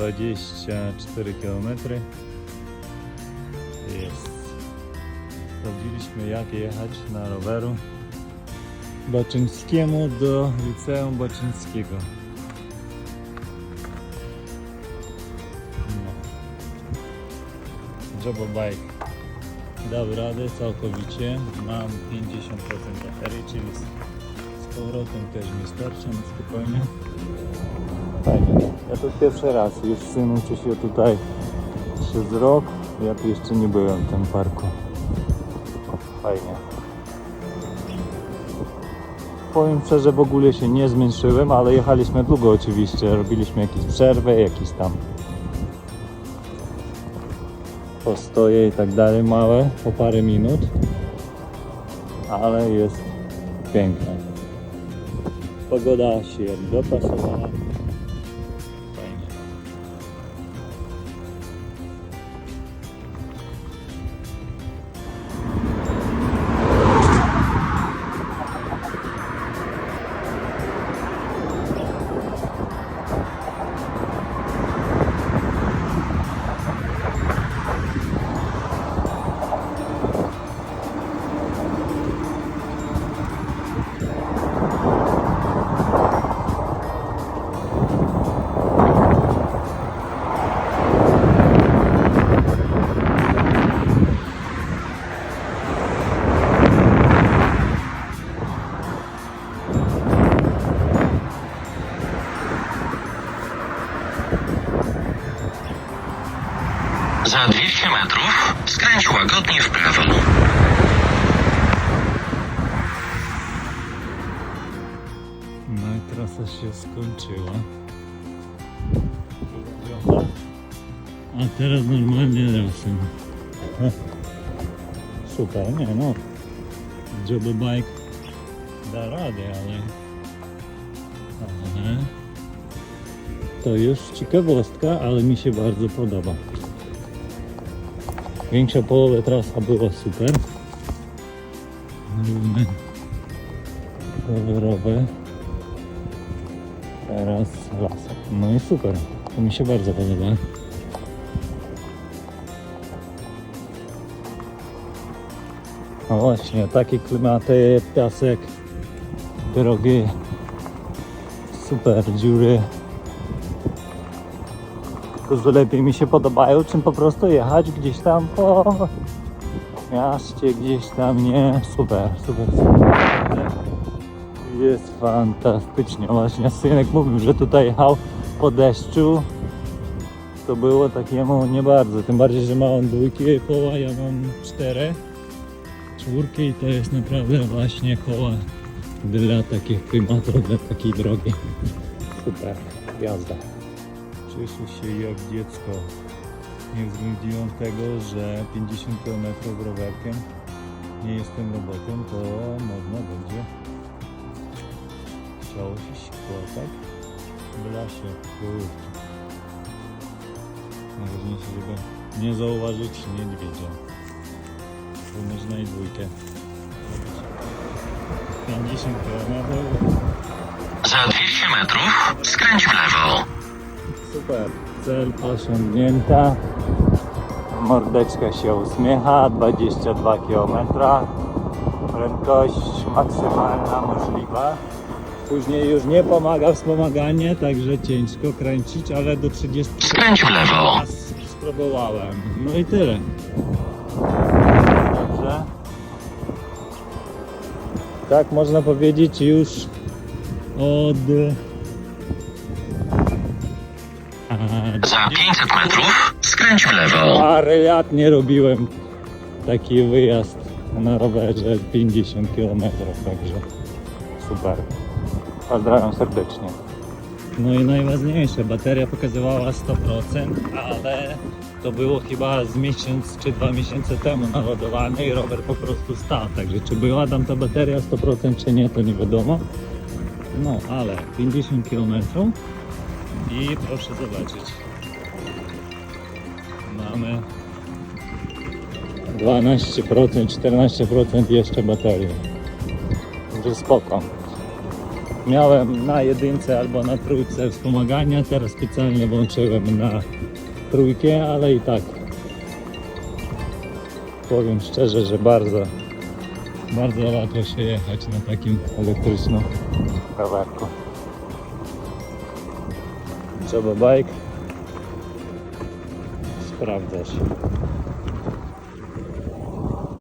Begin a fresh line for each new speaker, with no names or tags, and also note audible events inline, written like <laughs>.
24 km. Jest. Sprawdziliśmy jak jechać na roweru Baczyńskiemu do liceum Baczyńskiego. No. Bike dał radę całkowicie. Mam 50% baterii, czyli z, powrotem też mi starczy na spokojnie. Fajnie. Ja to pierwszy raz. Już syn uczy się tutaj przez rok. Ja tu jeszcze nie byłem w tym parku. Fajnie. Powiem szczerze, w ogóle się nie zmęczyłem, ale jechaliśmy długo oczywiście. Robiliśmy jakieś przerwy, jakieś tam postoje i tak dalej małe, po parę minut. Ale jest piękne. Pogoda się dopasowała.
Za 200 metrów skręć łagodnie w prawo.
No i trasa się skończyła. A teraz normalnie razem. <laughs> Super, nie no. Jobo Bike da radę, ale... ale... To już ciekawostka, ale mi się bardzo podoba. Większa połowa trasa była super. Rowerowe. Teraz las. No i super. To mi się bardzo podoba. No właśnie, takie klimaty, piasek, drogi, super dziury. Dużo lepiej mi się podobają, czym po prostu jechać gdzieś tam po mieście, gdzieś tam, nie? Super, super, super. Jest fantastycznie. Właśnie synek mówił, że tutaj jechał po deszczu. To było takiemu nie bardzo. Tym bardziej, że ma on dwójki koła, ja mam cztery. Czwórki i to jest naprawdę właśnie koła dla takich klimatów, dla takiej drogi. Super, jazda. Cieszę się jak dziecko. Nie uwzględniłem tego, że 50 km rowerkiem nie jestem robotem, to można będzie Chciało się sikło, tak? W lasie. Najważniejsze, żeby nie zauważyć niedźwiedzia. Bo można i dwójkę. robić. 50 km.
Za 200 metrów skręć w lewo.
Super. Cel osiągnięta. Mordeczka się uśmiecha. 22 km. Prędkość maksymalna możliwa. Później już nie pomaga wspomaganie, także ciężko kręcić, ale do 30
Skręć w lewo.
raz spróbowałem. No i tyle. Dobrze. Tak można powiedzieć już od...
Za 500 metrów skręć w lewo.
parę lat nie robiłem taki wyjazd na rowerze 50 km, także super. Pozdrawiam serdecznie. No i najważniejsze, bateria pokazywała 100%, ale to było chyba z miesiąc czy dwa miesiące temu naładowany i rower po prostu stał. Także czy była tam ta bateria 100% czy nie, to nie wiadomo. No ale 50 km i proszę zobaczyć. Mamy 12%, 14% jeszcze baterii. Także spoko. Miałem na jedynce albo na trójce wspomagania, teraz specjalnie włączyłem na trójkę, ale i tak powiem szczerze, że bardzo, bardzo łatwo się jechać na takim elektrycznym rowerku. Trzeba bike sprawdza się.